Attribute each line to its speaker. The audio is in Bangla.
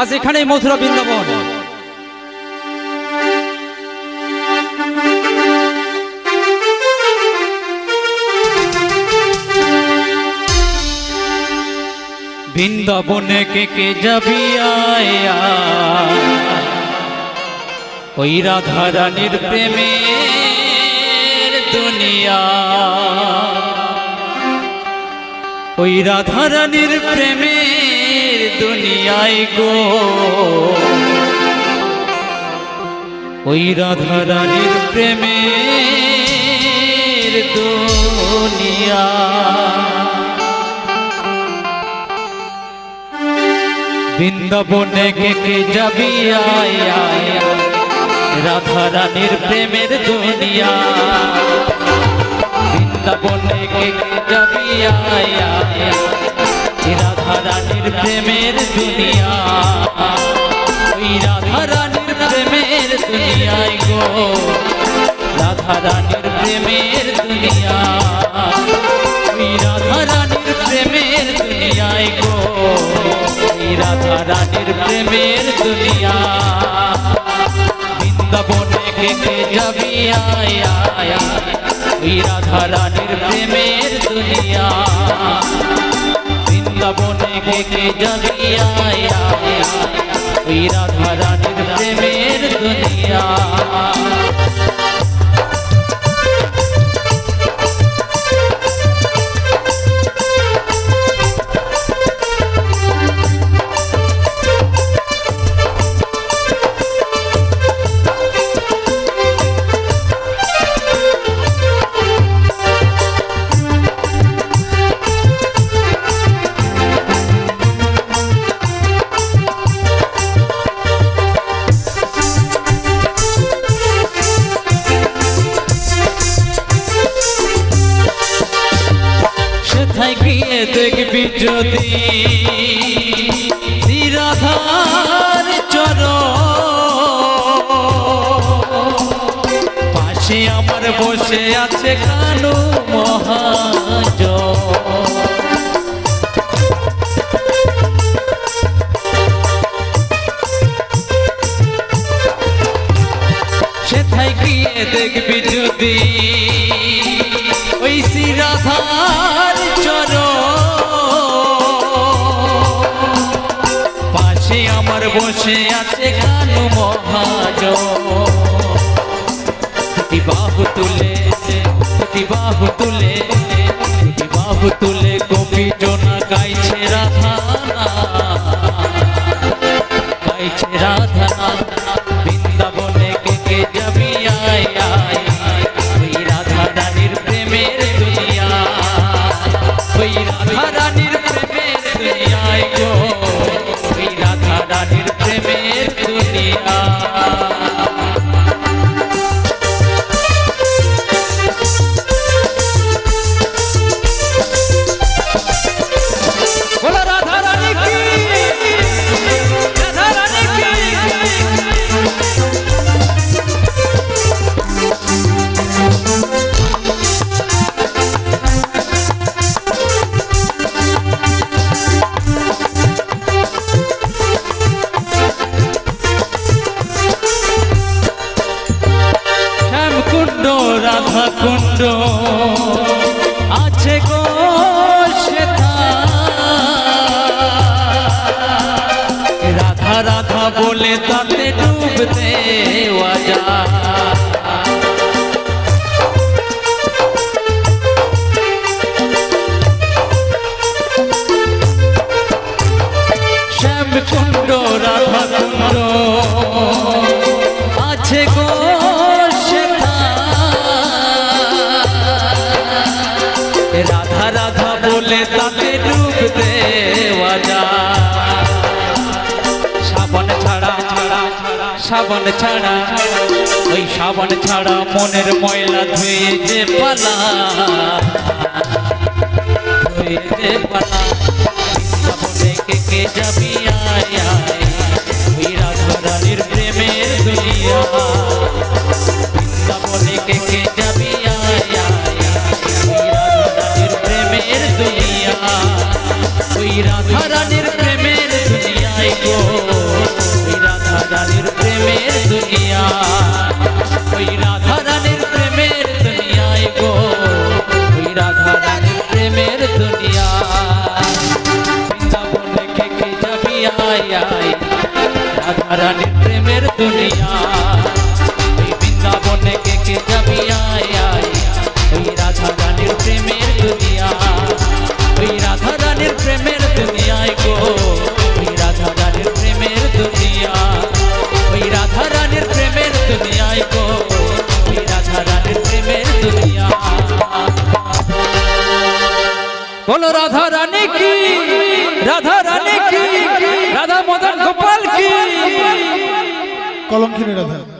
Speaker 1: আজ এখানেই মথুরা বৃন্দাবন। বৃন্দাবনে কে কে যাবি আয়া ওই রাধা রানীর দুনিয়া। ওই রাধা রানীর দুনিয়ায় গো। ওই রাধা রানীর প্রেমের দুনিয়া। বৃন্দাবনে কে যাবি? আয়। রাধা রানীর প্রেমের দুনিয়া। বৃন্দাবনে কে যাবি? আয়। রাধা রানীর প্রেমের দুনিয়া ওই রাধা রানীর প্রেমের দুনিয়ায় গো রাধা রানীর প্রেমের দুনিয়া ওই রাধা রানীর প্রেমের দুনিয়ায় গো ওই রাধা রানীর প্রেমের দুনিয়া বৃন্দাবনে কে কে যাবি আয় আয় আয়। ওই রাধা রানীর প্রেমের দুনিয়া বৃন্দাবনে কে আয়। ওই রাধা রানীর প্রেমের দুনিয়া যদি রাধার চর পাশে আমার বসে আছে কানু মহাজ সেথায় গিয়ে দেখবি যদি ওই রাধার পাশে আমার বসে আছে কানু মহাজ বাহু তুলে বাহু তুলে বাহু তুলে গোপী জোনা রাধা কুণ্ড আছে গো রাধা রাধা বলে তাতে ডুব যায় রাধা রাধা বলে তাতে ডুব দেওয়া শ্রাবণ ছাড়া ছাড়া শ্রাবণ ছাড়া, ওই শ্রাবণ ছাড়া মনের ময়লা ধুয়ে যে পালা, ধুয়ে যে পালা কে যাবি আয়? দুনিয়া প্রেমের দুনিয়া রাধা রাধা রানী কি? রাধা রানী কি
Speaker 2: রাধা